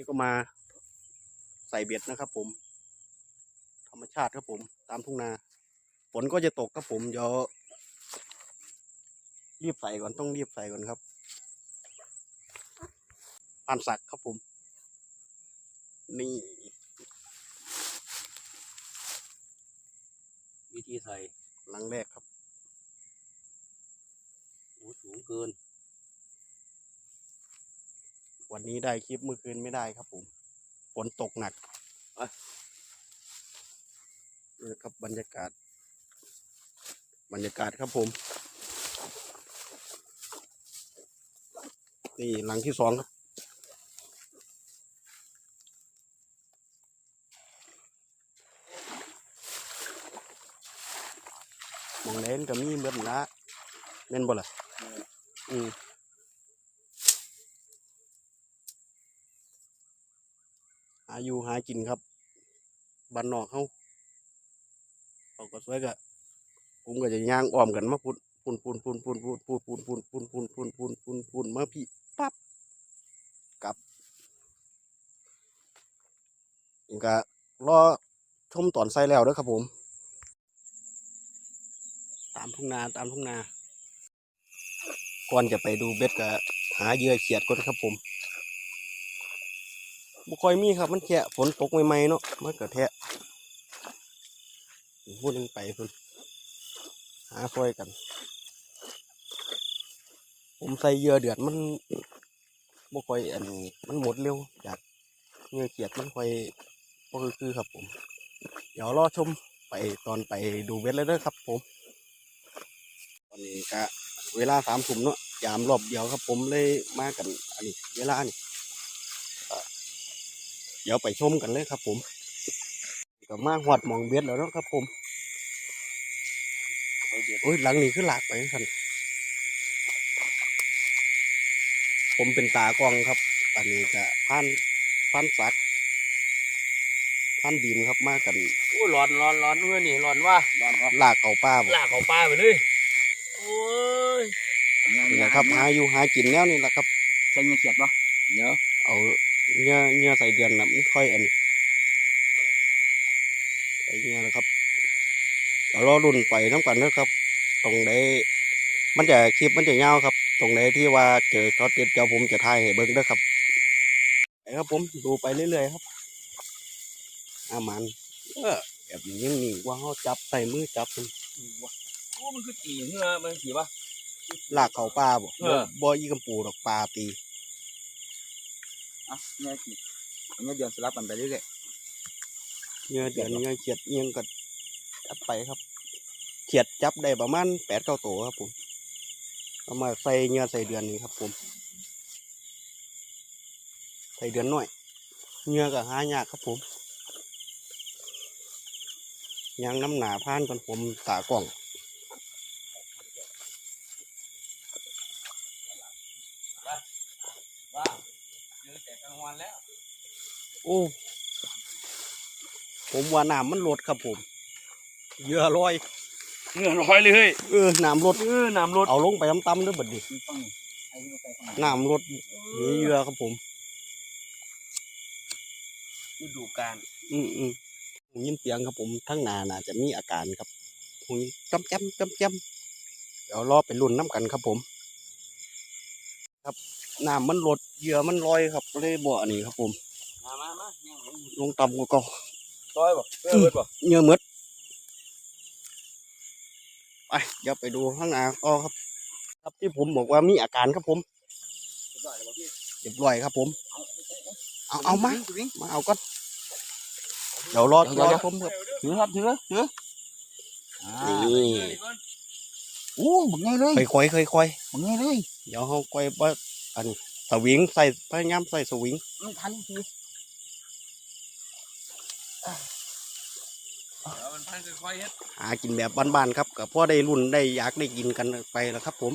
นี่ก็มาใส่เบ็ดนะครับ ผม ธรรมชาติครับผม ตามทุ่งนา ฝนก็จะตกครับผมเดี๋ยวรีบใส่ก่อนต้องรีบใส่ก่อนครับปานสักครับผม นี่วิธีใส่ลังแรกครับโอ้สูงเกิน วันนี้ได้คลิปเมื่อคืนไม่ได้ครับผมฝนตกหนักนี่ครับบรรยากาศ บรรยากาศครับผม นี่หลังที่สองครับมองเล่นก็มีเบิดละเม่นบ่ล่ะอืมาอยู่หากินครับบ้านนอกเขาเขาก็สวยกะผมก็จะย่างอ้อมกันมาพุ่นพุ่นพุ่นพุ่นพุ่นพุ่นพุ่นพุ่นพุ่นพุ่นพุ่นพุ่นพุ่นพุ่นพุ่นมาพี่ปั๊บกลับนี่ก็รอชมตอนใส่แล้วด้อครับผม ตามทุ่งนาตามทุ่งนาก่อนจะไปดูเบ็ดก็หาเยื่อเขียดก่อนครับผม บุคอยมีครับมันแค่ฝนตกใหม่ๆเนาะมันก็แทะพูดนึงไปพุ่นหาคอยกัน ผมใส่เยื่อเดือดมันบุคอยอันมันหมดเร็วจากเหยื่อเขียดมันคอยก็คือคือครับผม เดี๋ยวรอชมไปตอนไปดูเบ็ดเลยเด้อครับผม ตอนนี้ก็เวลาสามทุ่มเนาะยามรอบเดียวครับผมเลยมากันอันนี้ เวลานี่ เดี๋ยวไปชมกันเลยครับ ผมก็มาหอดหมองเบ็ดแล้วเนาะครับ ผมใส่เบ็ดโอ้ยหลังนี้คือหลากไปสันผมเป็นตากล้องครับ อันนี้ก็พันพันสักพันบีมครับมากันโอ้ร้อนร้อนร้อนเมื่อนี่ร้อนว่าร้อนลากเก่าป้าบ่ลากเขาป้าไปเลยโอ้ยนี่แหละครับหาอยู่หากินแนวนี่แหละครับใส่เงี้ยเขียดปะเนาะเอา เนื้อเนื้อใส่เดือนนะไม่ค่อยอันนี้ใส่เนื้อนะครับเดี๋ยวรอรุ่นไปน้ำกันนะครับ ตรงไหนมันจะคลิปมันจะยาวครับ ตรงไหนที่ว่าเจอช็อตเด็ดเดี๋ยวผมจะถ่ายให้เบิ้งเด้วยครับไปครับผมดูไปเรื่อยๆครับ อามันเออแบบนี้ยังนิ่งกว่าเขาจับใส่มือจับมันโอ้มันคือตีเนื้อมันสีปะลากเขาปลาบ่เออบ่อีกำปูดอกปลาตี อะเงี้ยขีดเงี้ยเดือนสลับกันไปเรื่อยเนื้อเดือนเนื้อเขียดเงี้ยก็จับไปครับ เขียดจับได้ประมาณแปดเก้าตัวครับผมเอามาใส่เนื้อใส่เดือนนี้ครับผม ใส่เดือนหน่อยเนื้อก็หายากครับผมยางน้ำหนาผ่านก่อนผมตากล่อง ๆว่าเจอแต่กลางวันแล้ว โอ้ ผมว่าน้ำมันลดครับผมเหยื่อลอยเนื้อร้อยเลยเฮ้ยเออน้ำลดเออน้ำรถเอาลงไปต่ำๆเด้วยบัดนี้ฟังไอ้ที่ไปฟังน้ำลดนี่เหยื่อครับผม ฤดูกาลอืมอืมหูยินเสียงครับผมทั้งหนาน่าจะมีอาการครับหูยจำจำจำจำเดี๋ยวรอไปรุ่นน้ำกันครับผม ครับน้ำมันลดเหยื่อมันลอยครับเลยบ่อนี่ครับผม มามามาเนี่ยลงต่ำกว่าเก็ต้อยบ่เพื่อเบิดบ่เหยื่อหมดไปเดี๋ยวไปดูข้างหน้าก็ครับ ครับที่ผมบอกว่ามีอาการครับผมต้อยบ่พี่เรียบร้อยครับผม เอาเอามาวิ่งมาเอาก่อนเดี๋ยวรอรอชมครับถือครับถือถืออ่านี่โอ้บังไงเลยค่อยๆค่อยๆบังไงเลยเดี๋ยวเขาก้อยว่าอันสวิงใส่พยายามใส่สวิงมันทันทีมันพันค่อยๆเฮ็ด หากินแบบบ้านๆครับกับพ่อได้รุ่นได้อยากได้กินกันไปแล้วครับ ผม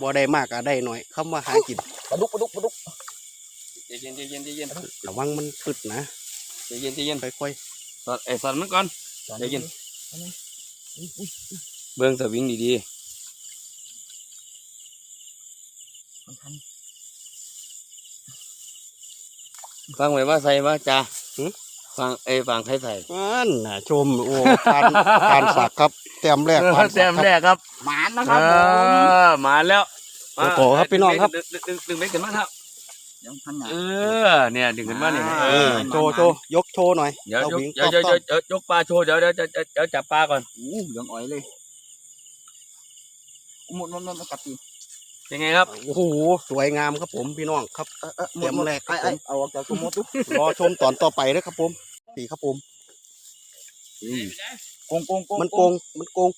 บ่ได้มากก็ได้หน่อยเข้ามาหากินปลาดุกปลาดุกปลาดุกใจเย็นใจเย็นใจเย็นระวังมันกึดนะใจเย็นใจเย็นค่อยสอดไอ้สอดมันก่อนใจเย็นเบื้องสวิงดีๆฟังไว้ว่าใส่มาจ้าหึ ฟังเอยฟังใครใส่อันน่ะชมโอ้การการสักครับแต้มแรกผ่านแต้มแรกครับหมานนะคเอรับผมอมาแล้วโอ้โหครับพี่น้องครับดึงดึงดึงดึงเบ็ดขึ้นมาครับยังพันหนาเออเนี่ยดึงขึ้นมาเนี่ยอ่าเอนี่อโชว์โชว์ยกโชว์หน่อยเดี๋ยวจ้ายกหญิงเดี๋ยวต้เดี๋อยวมเดี๋ยวเดี๋ยวยกปลาโชว์เดี๋ยวเดี๋ยวเดี๋ยวเดี๋ยวเดี๋ยวจับปลาก่อนอู้เหลืองอ้อยเลยหมดหมดหมดกลับตี ยังไงครับโอ้โหสวยงามครับผมพี่น้องครับเออเออหมเตรีดยมหมดแรกครัไอ้บผมไอ้เอาออกจากตัวมดดูรอชมตอนต่อไปนะครับผมสีครับผมโกงโกงโกงมันโกงมันโกง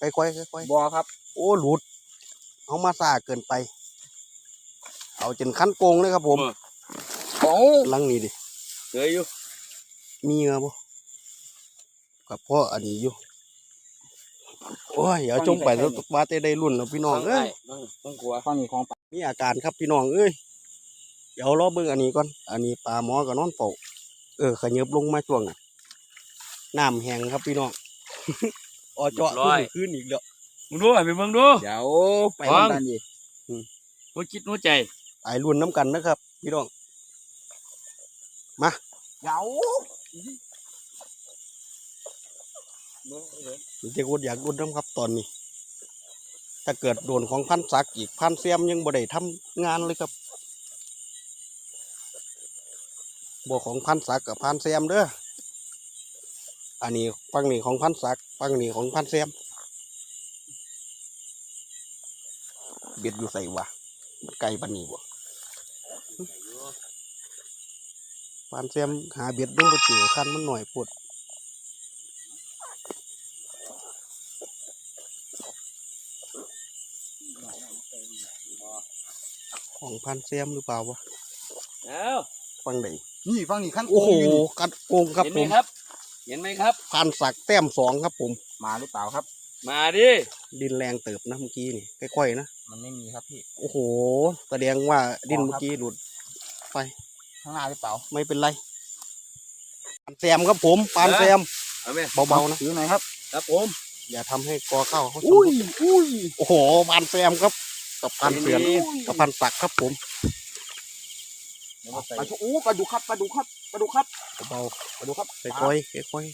ค่อยๆค่อยบอครับๆโอ้หลุดเอามาซ่าเกินไป เอาจนขั้นโกงเลยครับผมโอ้ลังนี้ดิเสืออยู่มีเงาบ่กับพ่ออันนี้อยู่ โอ้ยเดี๋ยวจมไปแล้วว่าจะได้รุ่นแล้วพี่น้องเอ้ยต้องต้องกลัวฟังนี่ของปะมีอาการครับพี่น้องเอ้ยเดี๋ยวรอเบิ่งอันนี้ก่อนอันนี้ปลาหมอกับนอนเป่าเออขยับลงมาช่วงนี้น้ำแห้งครับพี่น้องออเจาะขึ้นขึ้นอีกแล้วมึงดูไปเบิ่งดูเดี๋ยวไปฟังทำกันดิหัวจิตหัวใจตายรุ่นน้ำกันนะครับ พี่น้องเดี๋ยว ผมจะกดอยากรุนน้ำครับตอนนี้ ถ้าเกิดโดนของพันศักดิ์อีกพันเสียมยังบ่ได้ทำงานเลยครับบ่ของพันศักดิ์กับพันเสียมเด้อ อันนี้ฟังนี้ของพันศักดิ์ฟังนี้ของพันเสียมเบ็ดอยู่ใส่วะไก่ปันนี้บ่พันเสียมหาเบ็ดยังบ่เจอคันมันหน่อยปวด ของพันเสียมหรือเปล่าวะแล้วฟังได้นี่ฟังนี่ขั้นโกโอ้งโหอยู่นี่กัดโกงครับเห็นผไหมมครับ เห็นไหมครับ พันสักแต้มสองครับผม มาหรือเปล่าครับ มาดิดินแรงเติบนะเมื่อกี้นี่ค่อยๆนะมันไม่มีครับพี่ โอ้โหแสดงว่าดินอ๋อครับเมื่อกี้หลุดข้างหน้าหรือเปล่าไม่เป็นไรปานแซมครับผมปานแซมเอาไหมเบาๆนะถือหน่อยครับ ครับผมอย่าทำให้กอเข้าเขาอุ้ยชำรุดอุ้ยโอ้โหปานแซมครับ กับพันเสือนกับพันสักครับผมปลาชูโอ้ปลาดุกครับปลาดุกครับปลาดุกครับเบาปลาดุกครับๆค่อยๆค่อย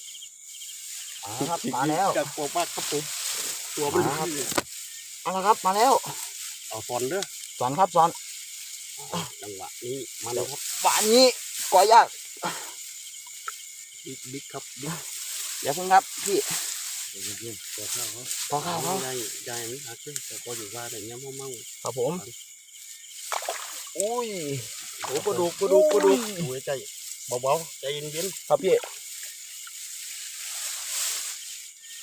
มาครับๆมาแล้วจากตัวมากครับผมตัวมันมาครับมาแล้วครับมาแล้วเอาฟอนเด้อสอนครับสอนจังหวะนี้มาแล้วครับหวานนี้ก่อยากบิ๊กบิ๊กครับบิ๊กอย่าเพิ่งครับพี่ เย็นๆตัวข้าวเขาพอข้าเขาได้ได้ไหมครับแต่พออยู่ว่าแต่เนี้ยมั่งมั่งครับผมอุ้ยโอ้กระดูกกระดูกกระดูกดูใจเบาๆใจเย็นครับพี่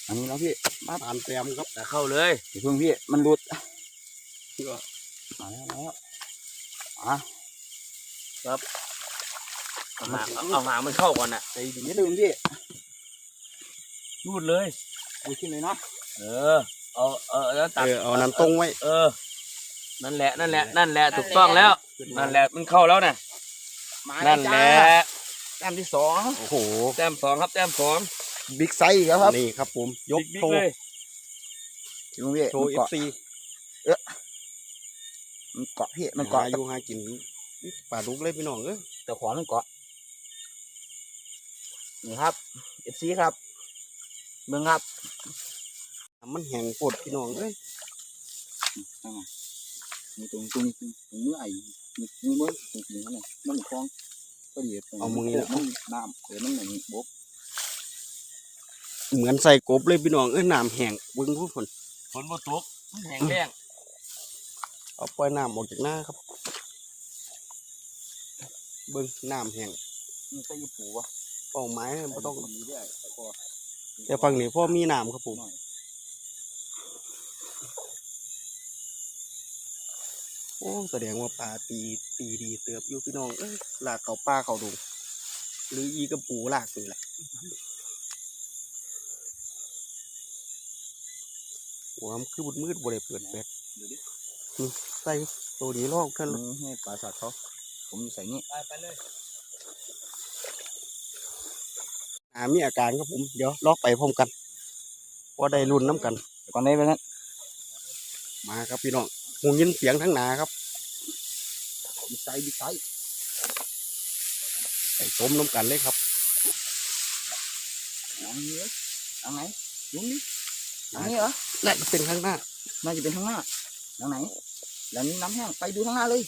อันนี้แล้วพี่ๆผ่านแซมครับแต่เข้าเลยอย่เพิ่งพี่มันหลุดก็มาแล้วมาแล้วอะเอาหางเอาหางมันเข้าก่อนน่ะใจดีนิดนึงพี่รูดเลย ดูขึ้นเลยเนาะเออเอาเออแล้วตัดเออเอานั้นตรงไว้เออ นั่นแหละนั่นแหละนั่นแหละถูกต้องแล้วนั่นแหละมันเข้าแล้วนะมานั่นแหละแต้มที่สองโอ้โหแต้มสองครับแต้มสองบิ๊กไซส์อีกแล้วครับนี่ครับผมยกบิ๊กโชๆเลว์ยดูพี่โชว์มันเอฟเกาะซีมันเกาะพี่มัมันนเกาะเกาะอยู่หากินปลาดุกเลยพี่น้องเอ้ยแต่ขวามันเกาะนี่ครับเอฟซีครับ เมืองครับมันแห้งปวดพี่น้องเอ้ยมีตรงตรงตรงตรงเนื้อไอ้มีมีเมื่อตรงนี้นั่นแหละมันคลองก็ดีตรงมันน้ำเออมันเหมือนบกเหมือนใส่กบเลยพี่น้องเอ้ยน้ำแห้งเบิ้งผู้คนฝนบ่ตกมันแห้งแล้งเอาปล่อยน้ำออกจากหน้าครับ เบิ้งน้ำแห้งมันก็ยี่ปูวะเป้าหมายไม่ต้องมีด้วย แต่ก็แต่ฝั่งนี้พ่อมีน้ำครับผมหน่อยโอ้แสดงว่าปลาตีตีดีเติบอยู่พี่น้องเอ้ยลากเขาป้าเขาดูหรืออีกระปูลากนี่แหละหัวมันคือบุดมืดบ่ได้เปิดแปดดูดิใส่ตัวนี้ลอกกันนี่ให้ปลาสัตว์เขาผมใส่นี่ไปไปเลย อ่ามีอาการครับผม เดี๋ยวลอกไปพร้อมกันว่าได้รุ่นน้ำกันก่อนได้ไปนั้นมาครับพี่น้องหูยินเสียงทั้งหนาครับบิ๊กไซส์บิ๊กไซส์ไปต้มน้ำกันเลยครับหลังนี้เลยหลังไหนลุงดิหลังนี้เหรอและเป็นข้างหน้า น่าจะเป็นข้างหน้าหลังไหนหลังนี้น้ำแห้งไปดูข้างหน้าเลย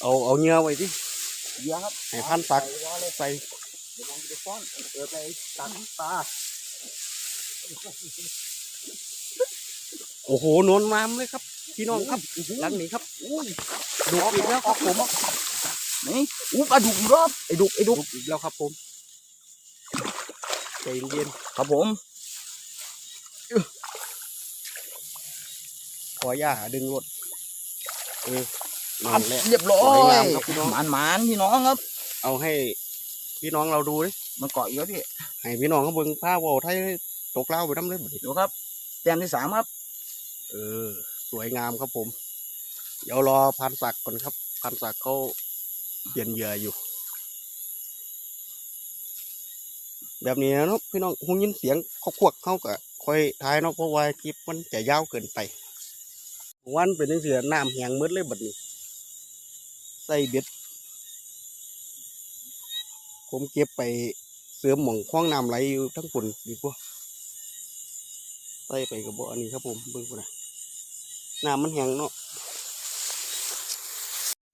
เอาเอาเนื้อไว้ที่เดี๋ยวครับให้พันสักไปรอเลยใส่ เดี๋ยวผมจะไปฟ้อนเออไปตักปลาโอ้โหนวลมามเลยครับ พี่น้องครับหลังนี้ครับอุ้ยดูอีกแล้วครับผมนี่อู้ปลาดุกรอบไอ้ดุกไอ้ดุกดูอีกแล้วครับผมใจเย็นครับผมๆขอย่าดึงรถเออนั่นแหละเรียบร้อสวยยงามครับพี่น้องหมานหมานพี่น้องครับ เอาให้ พี่น้องเราดูดิมันเกาะอยู่ครับพี่ให้พี่น้องเขาเบิ่งผ้าเว่าไทยตกเล่าไปน้ำเลยบัดนี้ดูครับแต้มที่สามครับเออ สวยงามครับผม เดี๋ยวรอพันศักดิ์ก่อนครับ พันศักดิ์เขาเปลี่ยนเหยื่ออยู่ แบบนี้นะเนาะพี่น้องหูยินเสียงเขาควักเขาก็ค่อยทายเนาะเพราะว่าคลิปมันจะยาวเกินไปวันเป็นจังเสือน้ำแหงหมืดเลยบัดนี้ ใส่เบ็ด ผมเก็บไปเสริมหม่องคล้องน้ำไหลอยู่ทั้งฝุ่นดีกว่าใส่ไปกับบ่อันนี้ครับผมเบิ่งพุ่นนะน้ำมันแห้งเนาะ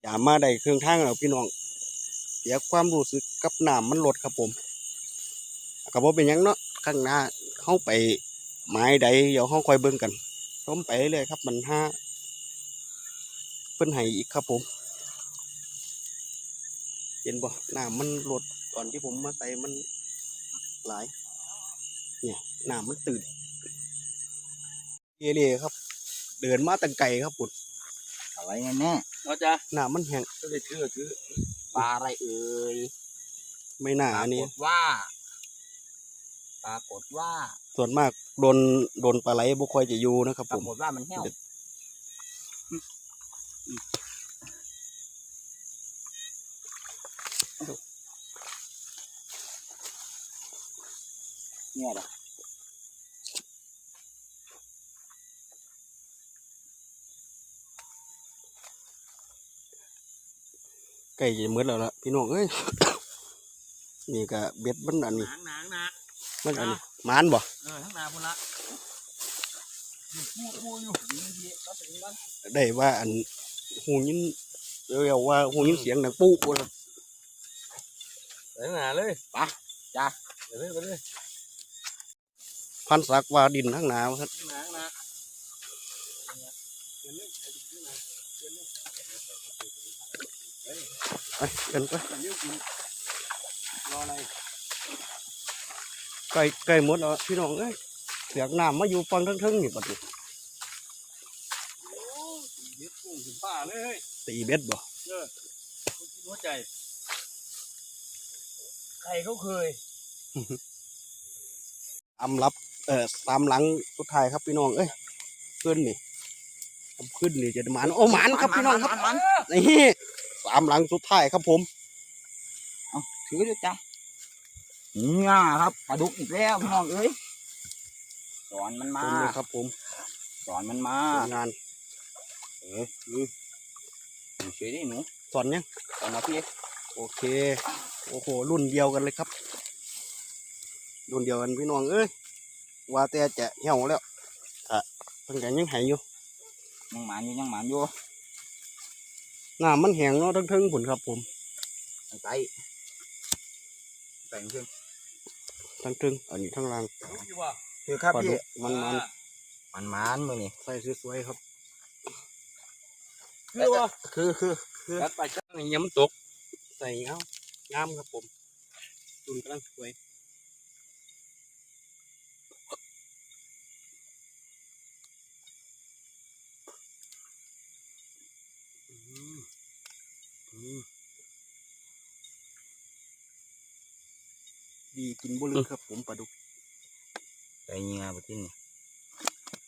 อย่ามาได้เครื่องทางแล้วพี่น้องเสียความรู้สึกกับน้ำมันลดครับผมก็บ่เป็นยังเนาะข้างหน้าเข้าไปไม้ใดเดี๋ยวเข้าคอยเบิ่งกันต้มไปเรื่อยครับมันห้าเพิ่นให้อีกครับผม เห็นบ่น้ำมันลด ตอนที่ผมมาใส่มันหลาย เนี่ยน้ำมันตื่นเอเล่ครับ เดินมาตั้งไกลครับปุ่นอะไรแน่เราจะน้ำมันแห้งก็เลยถือถือปลาอะไรเอ่ยไม่น่าปราอันกนี้ฏว่าปรากฏว่า ส่วนมากโดนโดนปลาไหลบ่ค่อยจะอยู่นะครับปผรามกฏว่ามันแห้ว เนี่ยแหละใกล้จะหมืดแล้วล่ะพี่น้องเอ้ย นี่ก็เบ็ดมันอันหนี้นังหนังหนังมันอันนี้หมานบ่เออทั้งหนาพุ่นละพูดพูดอยู่ดีดีแล้วถึงบ้านได้ว่าอันหูยินเรียกว่าหูยินเสียงดังปุ๊บว่าทั้งหนาเลยไปจ้าไปเลยไปเลย พันศักว่าดินทั้งหนาวครับไปเดินไปไกล้ใกล้หมดแล้วพี่น้องเอ้ยเสียงน้ำมาอยู่ฟังทั้งๆนี่บัดนี้ตีเบ็ดบ่หัวใจใครเขาเคยตามรับ เอ่อตามหลังสุดท้ายครับพี่น้องเอ้ยขึ้นนี่ผมขึ้นนี่จะหมานโอ้หมานครับพี่น้องครับมันนี่สามหลังสุดท้ายครับผมถือด้วยจ้าเนี่ยครับปลาดุกอีกแล้วพี่น้องเอ้ยสอนมันมาเป็นเลยครับ ผมสอนมันมาผลงานเออคืออยู่เฉยดิหนูสอนยังสอนมาพี่โอเค โอ้โห รุ่นเดียวกันเลยครับ รุ่นเดียวกันพี่น้องเอ้ย ว่าแต่จะเหี่ยวแล้วอะเพิ่งกันยังหายอยู่ยังหมานอยู่ยังหมานอยู่น้ำมันแห้งเนาะทั้งทึงผลครับผมใส่ใส่ขึ้นทั้งทึงอันนี้ทั้งล่างอยู่ว่าคือครับปลาดุพี่กมันมันมันหมานมือนี่ใส่สวยๆครับคือว่าคือคือจัดไปจัดให้ย้ำตกใส่เอางามครับผมรุ่นกำลังสวยอืมอืม ดีกินบุลึกครับผมปลาดุกใส่เงียบที่นี่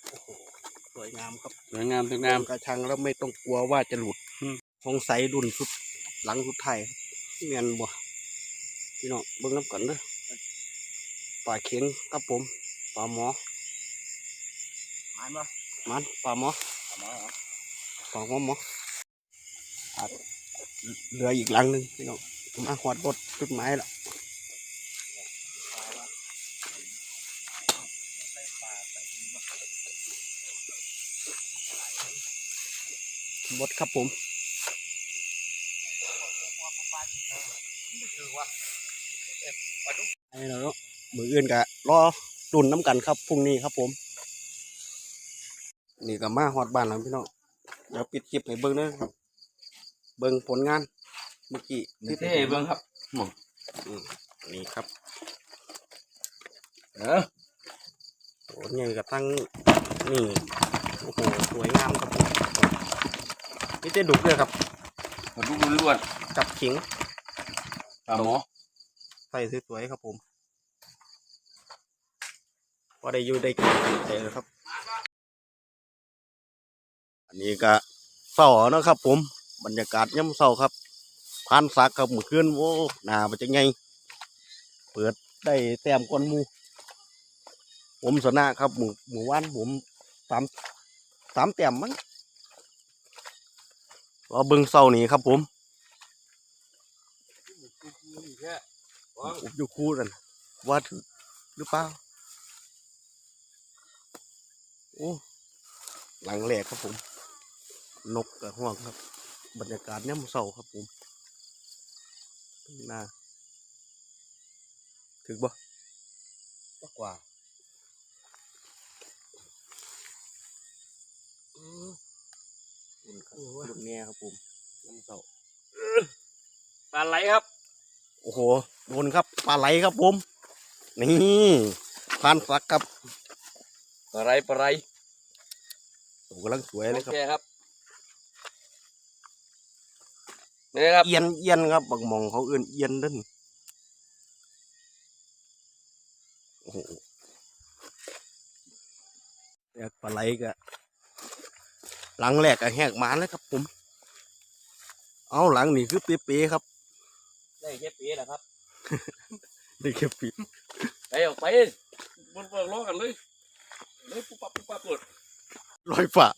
โอ้โหสวยงามครับสวยงามสวยงามกระชังแล้วไม่ต้องกลัวว่าจะหลุดอืมสงสัยรุ่นสุดหลังสุดท้ายครับเงียนบ่พี่น้องเบิ่งน้ำกันเด้อปลาเข็งครับผมปลาหมอหมานปะมันปลาหมอหมานเหรอปลาหัวหมออะเหลืออีกหลังหนึ่งพี่น้องมาหอดรถจุดไม้แล้ว บดครับผมไอ้แล้วเนาะมืออื่นกะรอรุ่นน้ำกันครับพรุ่งนี้ครับผม นี่ก็มาฮอดบ้านแล้วพี่น้องเดี๋ยวปิดคลิปให้เบิ้งเด้อครับ เบิ้งผลงานเมื่อกี้ที่เท่เบิ่งครับอืมนี่ครับ เออโอ้ยกับทั้งนี่โอ้โหสวยงามครับผม นี่เต้ดุกเลยครับมาดูล้วนกับขิงๆปลาหมอใส่สวยๆครับผมพอได้อยู่ได้กินใจเลยครับ อันนี้ก็เศร้าเนาะครับ ผมบรรยากาศย่ำเศร้าครับพานสักครับเมื่อคืนโอ้หนามันจะไงเปิดได้แต้มก้อนหมูผมชนะครับหมู่หมู่ว่านผมสามสามแต้มมั้ง รอเบิ้งเศร้านี้ครับผมผมอยู่คู่กันว่าถึกหรือเปล่าโอ้หลังแหลกครับผม นกกับห่วงครับ บรรยากาศย่ำเศร้าครับผมหน้าถึกบ่กว่า อุ่นครับ ลูกแง่ครับผมน้ำเต่าปลาไหลครับ โอ้โหโดนครับปลาไหลครับผม นี่พานสักครับปลาไหลปลาไหลโอ้กำลังสวยเลยโอครับเคครับนี่ครับเอียนเอียนครับบักหมองเขาเอื่นเอียนเด้นโอ้โหแยกปลาไหลกะ หลังแรกก็แหกหมานเลยครับ ผม เอาหลังนี่คือเป๊ะๆครับ ได้แค่ปีแหละครับ ได้แค่ปีไปออกไปบนเปิดล้อกันเลยเลยปุ๊บปั๊บปุ๊บปั๊บหลุดลอยฝ่า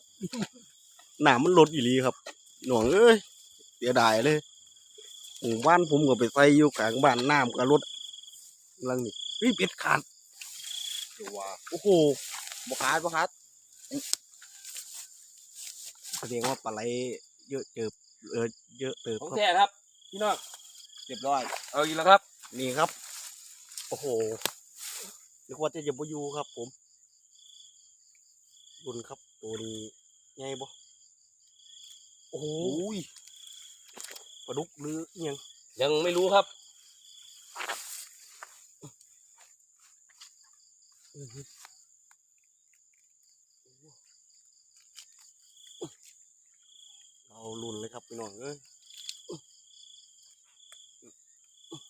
หนามันลดอีหลีครับ หน่วงเอ้ยเสียดายเลยหมู่บ้านผมก็ไปใส่อยู่กลางบ้านน้ำกับรถลังนี่เฮ้ยเป็ดขาดว้าโอ้โหบขาดบขาด แสดงว่าปลาไหลเยอะเจอเออเยอะเติบของครับแท้ครับ พี่น้องเรียบร้อย เอาอีกแล้วครับ นี่ครับ โอ้โหนึกว่าจะอยังบ่อยู่ครับ ผมบุญครับ ตัวนี้ใหญ่บ่โอ้โหยปลาดุกหรืออิหยัง ยังไม่รู้ครับ เราลุนเลยครับพี่น้องเอ้ย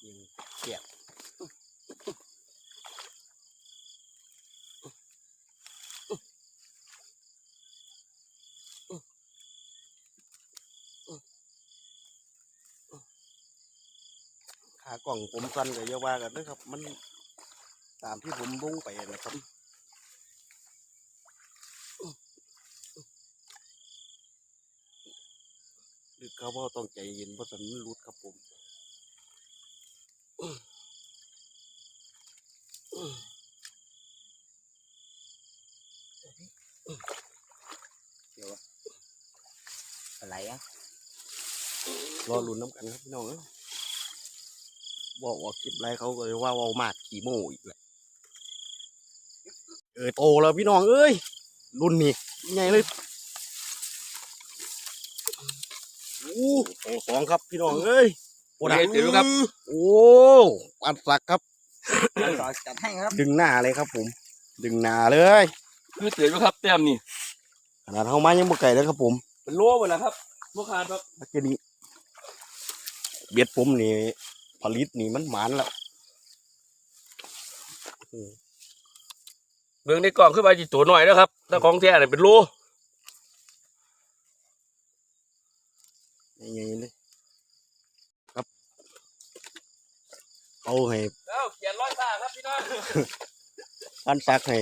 ยิงเสียบขากล่องผมสั้นกับยาว่ากันนะครับ มันตามที่ผมบุ้งไปนะครับ หรือเขาว่าต้องใจเย็นเพราะสันมันรุดครับผมอะไรอะรอลุ้นน้ำกันครับพี่น้องเอ้ยบอกว่าคลิปไรเขาก็เลยว่าเวามากขี่โม่อีกแหละเออโตแล้วพี่น้องเอ้ยรุ่นนี้ใหญ่เลยโอ้โหสองครับพี่น้องเอ้ยโอ้โอเคเดี๋ยวครับ โอ้ปันสักครับจัดให้ครับ ดึงหน้าเลยครับผม ดึงหน้าเลยคือเตือนอยู่ครับแต้มนี่ขนาดเขามายังบ่ไก่เลยครับผมเป็นโลไปแล้วครับลูกค้าครับเมื่อกี้นี้เบียดผมนี่ผลิตนี่มันหมานแล้วเบื้องในกล่องขึ้นไปจีตัวหน่อยนะครับถ้าของแท้เนี่ยเป็นโล ใหญ่ๆเลยครับ เอาให้แล้วเขียนร้อยตาครับพี่น้องพันซักให้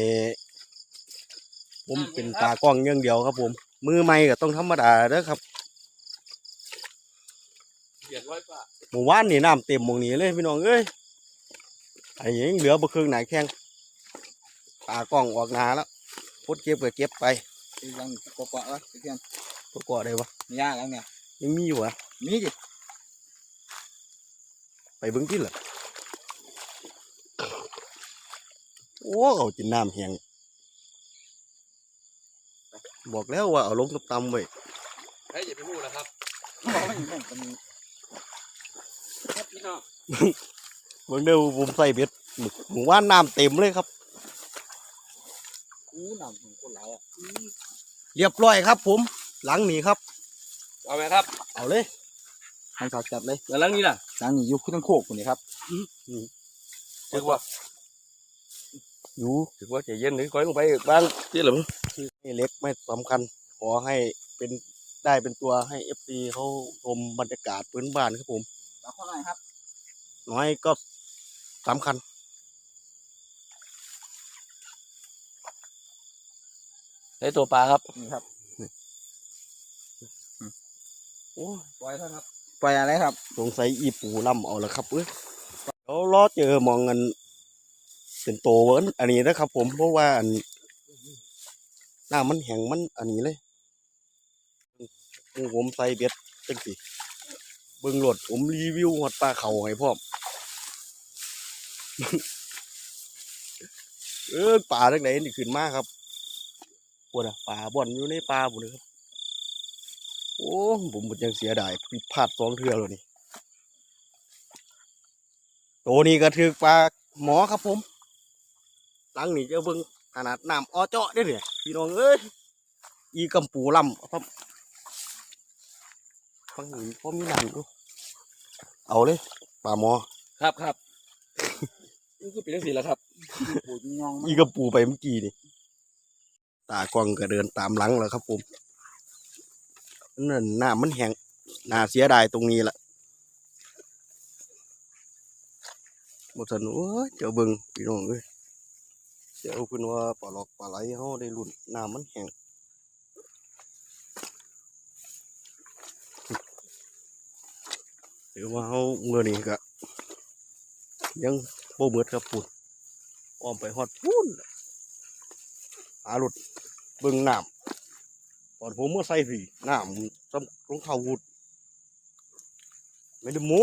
ผมเป็นตากล้องอย่างเดียวครับผม มือใหม่ก็ต้องธรรมดาเด้อครับเขียนร้อยตาหมู่ว่านนี่น้ำเต็มหมองนี้เลยพี่น้องเอ้ยไอ้ยังเหลือบ่ครึ่งไหนแข้งปลากล้องออกหนาแล้วพุดเก็บก็เก็บไปคือยังกบๆวะเพื่อนตัวก่อได้ปะมียากแล้วเนี่ย ยังมีอยู่อะมีดิไปเบิ่งที่ละโอ้เอาจินน้ำแห้งบอกแล้วว่าเอาลงตำๆไว้เฮ้ยอย่าไปพูดนะครับบอกว่าอย่างนั้นก็มีครับพี่น้องเบิ่งเด้อผมใส่เบ็ดหมึกหมู่ว่านน้ำเต็มเลยครับอู้หนังของคนเราอะเรียบร้อยครับ ผม หลังนี้ครับ เอาไหมครับ เอาเลยให้เขาจับเลยแล้วหลังนี้ล่ะหลังนี้อยุคขึ้นทั้งโคกคนนี้ครับถือว่าอยู่ถือว่าใจเย็นหรือคอยลงไปบ้างที่หรือนี่เล็กไม่สำคัญ ขอให้เป็นได้เป็นตัวให้เอฟซีเขาชมบรรยากาศพื้นบ้านครับผมเอาเข้าหน่อยครับ น้อยก็สำคัญใช้ตัวปลาครับนี่ครับ โอ้ปล่อยท่าครับ ปล่อยอะไรครับ สงสัยอีปูล่ำเอาละครับเอ้ยเดี๋ยวรอเจอมองเงินเป็นโตเวิร์นอันนี้นะครับ ผมเพราะว่าอันหน้ามันแห้งมันอันนี้เลยหมูผมใส่เบ็ดจังสิเบิ่งหลดผมรีวิวหอดปลาเข่าให้พร้อเออปลาจังไหนนี่ขึ้นมาครับปวดอะปลาบ่อนอยู่ในปลาบุนะครับ โอ้ผมมันยังเสียดายผิดพลาดสองเทือแล้วนี่ตัวนี้ก็ถือปลาหมอครับผมหลังนี้เจะเบิ่งขนาดน้ำอ้อเจาะได้อเนี่ยพี่น้องเอ้ยอีกำปูลำครับฟังนี้พอมีน้ำอยู่เอาเลยปลาหมอ ครับครับนี่คือเป็นจังสีแล้วครับปูจิงยองอีกำปูไปเมื่อกี้นี่ตากล้องก็เดินตามหลังแล้วครับผม นั่นน้ำมันแห้งน่าเสียดายตรงนี้แหละบทสนุกเจ้าเบิงพี่น้องเอ้ยเจ้าคุณว่าปลาหลอกปลาไหลเฮาได้รุ่นน้ำมันแห้งหรือว่าเฮาเมื่อนี้ก็ยังโบเบิดครับปุ่นอ้อมไปฮอดปุ่นหาหลุดเบิงน้ำ ตอนผมเมื่อใส่สีน้ำจำรองเท้าวุดไม่ได้โม้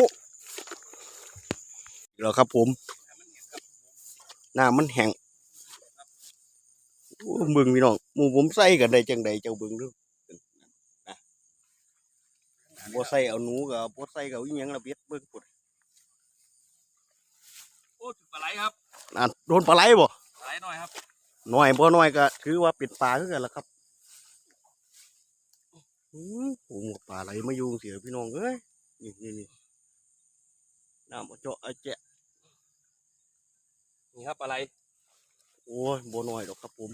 แล้วครับ ผมน้ำมันแห้งโอ้เบิ่งพี่น้องหมู่ผมใส่กันได้จังใดเจ้าเบิ่งเดูนะบ่ใส่เอาหนูกับบ่ใส่กับอีหยังละเบ็ดเบิ่งพุ่นโอ้ถึงปลาไหลครับนั่นโดนปลาไหลบ่ปลาไหลหน่อยครับน้อยบ่น้อยก็ถือว่าเป็นปลาคือกันล่ะครับ อือผมว่าปลาไหลมาอยู่เสียพี่น้องเอ้ยนี่นี่นี่น้ำเอาเจาะเอาแจะนี่ครับปลาไหลโอ้ยบ่น้อยดอกครับผม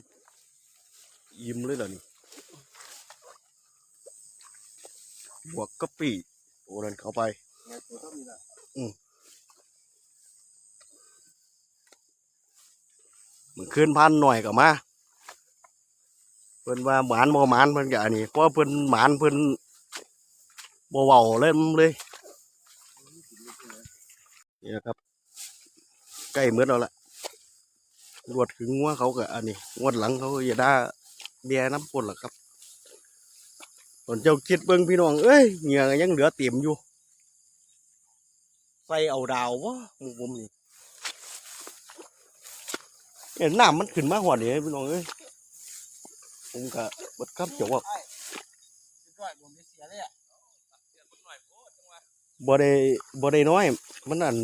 อิ่มเลยล่ะนี่บวกกะปิโอ้นั่นเข้าไปมันขึ้นพันหน่อยก็มา พิ่นว่าหมานบ่หมานเพิ่นก็อันนี้เพราะเพิ่นหมานเพิ่นบ่เว้าเล่นเลยนี่นะครับใกล้เมื่อแล้วล่ะรวดถึงงัวเขาก็อันนี้งวดหลังเขาอย่าได่าเบียน้ำพ่นหรอกครับส่วนเจ้าคิดเบิ่งพี่น้องเอ้ยเหงื่อยังเหลือเต็มอยู่ใส่เอาดาววะหมู่ผมนี่เห็นน้ำมันขึ้นมาหัวเนี่พี่น้องเอ้ย ผมก็เบดคำเจียวว่าด้วยผมไม่เสียเลยอะบ่ได้บ่ได้น้อย มันอัน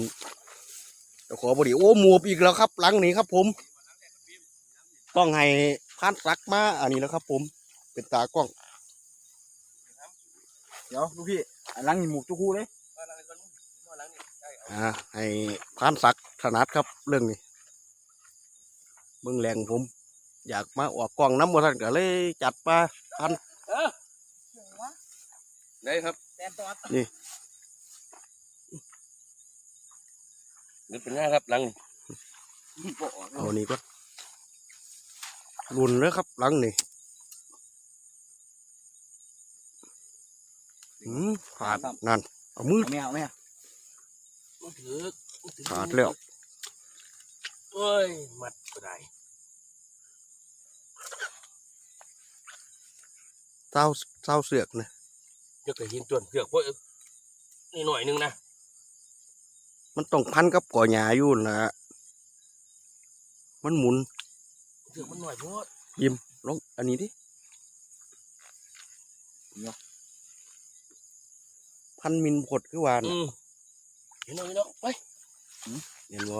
เจ้าขอบดีโอ้หมูบอีกแล้วครับ หลังนี้ครับ ผม ต้องให้พานสักมาอันนี้แล้วครับ ผม เป็นตากล้อง เดี๋ยวลูกพี่อันหลังนี่หมูจุกคู่เลยปลาไหลก่อนปลาไหลนี่ใช่เอาอ่าให้พานสักถนัดครับ เรื่องนี้เบื้องแรงผม อยากมาออกกล้องน้ำบ่ทันก็เลยจัดมาพันเออได้ครับแตนตอดนี่เป็นไงครับหลังนี่โปะเอานี่ก็รุนเลยครับหลังนี่อืมขาดนั่นเอามือไม่เอาไม่เอามันถือมันถือขาดแล้วเอ้ยมัดก็ได้ เศร้าเศร้าเสือกนะจะเคยเห็นจวนเผือกพวกนี่หน่อยหนึงนะมันต้องพันกับก่อหญ้าอยู่นะมันหมุนเผือกมันหน่อยเพราะลองอันนี้ดิพันมินผดคือวานะอืมเห็นเอาเนาะไปเห็นบ่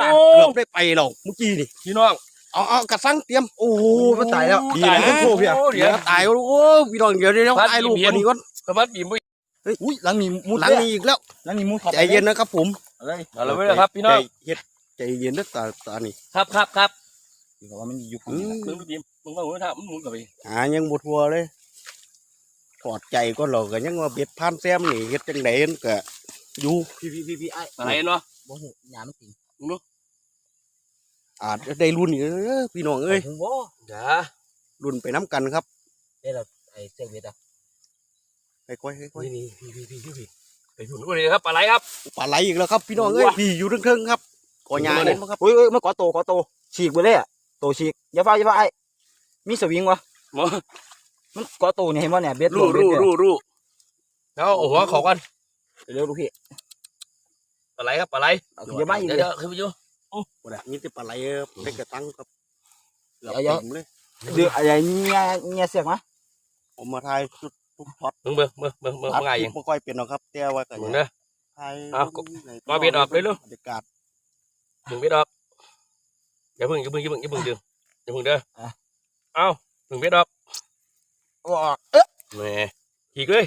น่ะเกือบได้ไปหรอกเมื่อกี้นี่พี่น้องเอาเอากระสังเตรียมโอ้โหมันตายแล้วดีตายนะแล้วโอ้โหพี่อะโอ้เดี๋เดี๋ยยววตายแล้วโอ้พี่น้องเดี๋ยวเดี๋ยวพัดตายลูกเบียอันนนี้ก่อนสมัดบีมไปอุ้ยหลังนี้มุดหลังนี้อีกแล้วหลังนี้มุดท็อปใจเย็นนะครับผมอะไรเอาละไว้เลยครับพี่น้องใจเย็นใจเย็นนะตาตานี่ครับครับครับที่เขาว่ามันอยู่อืมมึงบีมมึงว่าหัวท่ามึงหมุนกลับไปหายังบทัวเลยถอดใจก็หรอกก็ยังว่าเบ็ดพานแซมนี่เฮ็ดจังไดนก็อยู่พี่พี่พี่พี่ไอ้อะไรเนาะบ่หูหยามันติง อาจจะได้รุ่นอีกเออพี่น้องเอ้ยหูบ่จ้ารุ่นไปน้ำกันครับได้ละไอ้เจ้าเวทอะค่อยๆค่อยนี่นี่พี่พี่พี่พี่ไปหุ่นด้วยเลยครับปลาไหลครับๆปลาไหลอีกแล้วครับพี่น้องเอ้ยว้าพี่อยู่เทิงๆครับก่อหญ้าเห็นบ่ครับอุ้ยอุ้ยมันก่อโตก่อโตฉีกไปเลยอะโตฉีกอย่าฟ้าอย่าฟ้าไอ้มีสวิงวะหมอมันก่อโตเนี่ยเห็นบ่เนี่ยเบ็ดรู้เบ็ดรู้เนี่ยรู้รู้แล้วเอาหัวเขากันเร็วลูกพี่ ปลาไหลครับปลาไหลเอาขึ้นอย่ามาอีกเดี๋ยวเลยเดี๋ยวขึ้นไปอยู่โอ้โหนี่แต่ปลาไหลเออได้กระตังครับเกือบเอาเยอะเต็มเลยเดืออะไรเงี้ยเงี้ยเสียกมะผมมาทายชุดทุกช็อตมึงเบิ่งเบิ่งเบิ่งเบิ่งตัดง่ายคลิยัปงบ่ค่อยเป็นหรอกครับแต่ว่าก็มึงเด้อทายเอาก็ในก็เบ็ดออกเลยลูกบรรยากาศมึงเบ็ดออกอย่าเพิ่งอย่าเพิ่งอย่าเพิ่งอย่าเพิ่งดึงอย่าเพิ่งเด้อเอามึงเบ็ดออกออกเอ๊ะแหม่ขีกเลย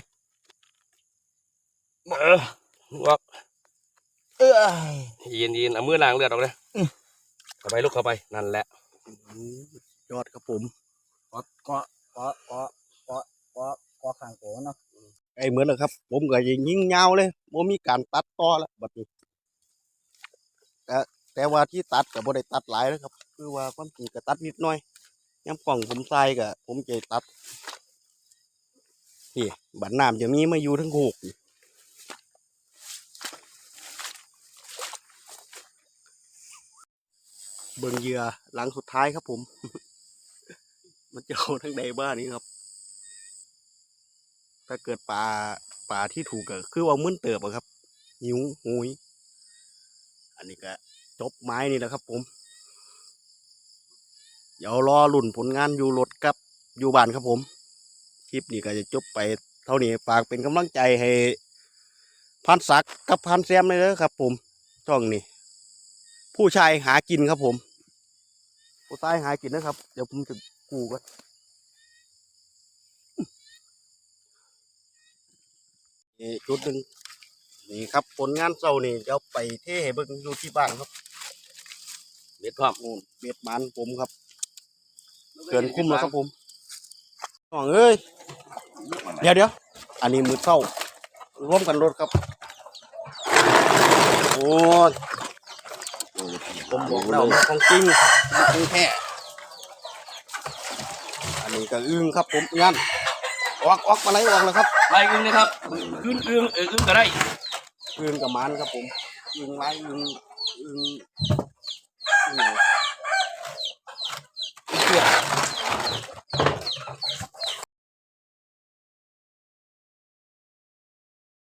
เออออก เอ้ยเย็นเย็นเอามือล้างเลือดออกเลยอืมเข้าไปลูกเข้าไปนั่นแหละอืมยอดครับผมก็ก็ก็ก็ก็ก็ก็ข้างโตเนาะไอ้เหมือนเลยครับ ผมก็ยิงยิงยาวเลยบ่มีการตัดต่อแล้วบัดนี้แต่แต่ว่าที่ตัดก็บ่ได้ตัดหลายนะครับ คือว่าความจริงก็ตัดนิดหน่อยย้ำกล่องผมใส่ก็ผมจะตัดนี่บัดน้ำจะมีมาอยู่ทั้งหกนี่ เบิ่งเหยื่อหลังสุดท้ายครับผม มันจะเอาทั้งใดบ้านนี้ครับ ถ้าเกิดปลาปลาที่ถูกก็คือว่ามึนเติบอะครับ หิวหุยอันนี้ก็จบไม้นี่แหละครับ ผม เดี๋ยวรอลุ่นผลงานอยู่รถกับอยู่บ้านครับผม คลิปนี้ก็จะจบไปเท่านี้ฝากเป็นกำลังใจให้พันศักดิ์กับพันแซมเลยนะครับผมช่องนี้ผู้ชายหากินครับผม ผู้ชายหากินนะครับ เดี๋ยวผมจะกูก็นี่จุดหนึ่งนี่ครับ ผลงานเศร้านี่เดี๋ยวไปเทให้เบิ่งอยู่ที่บ้านครับเบ็ดพร้อมนู่นเบ็ดมันผมครับเกินคุ้มแล้วครับผมน้องเอ้ยเดี๋ยวเดี๋ยวอันนี้มือเศร้าร่วมกันรถครับ โอ้ย ผมบอกแล้วมันของจริงจริงแท้อันนี้ก็อึ้งครับผมงานออกออกมาไหลออกแล้วครับไล่อึ้งนะครับอึ้งอึ้งเอออึ้งก็ได้อึ้งกับมันครับผมอึ้งไล่อึ้งอึ้งอึ้ง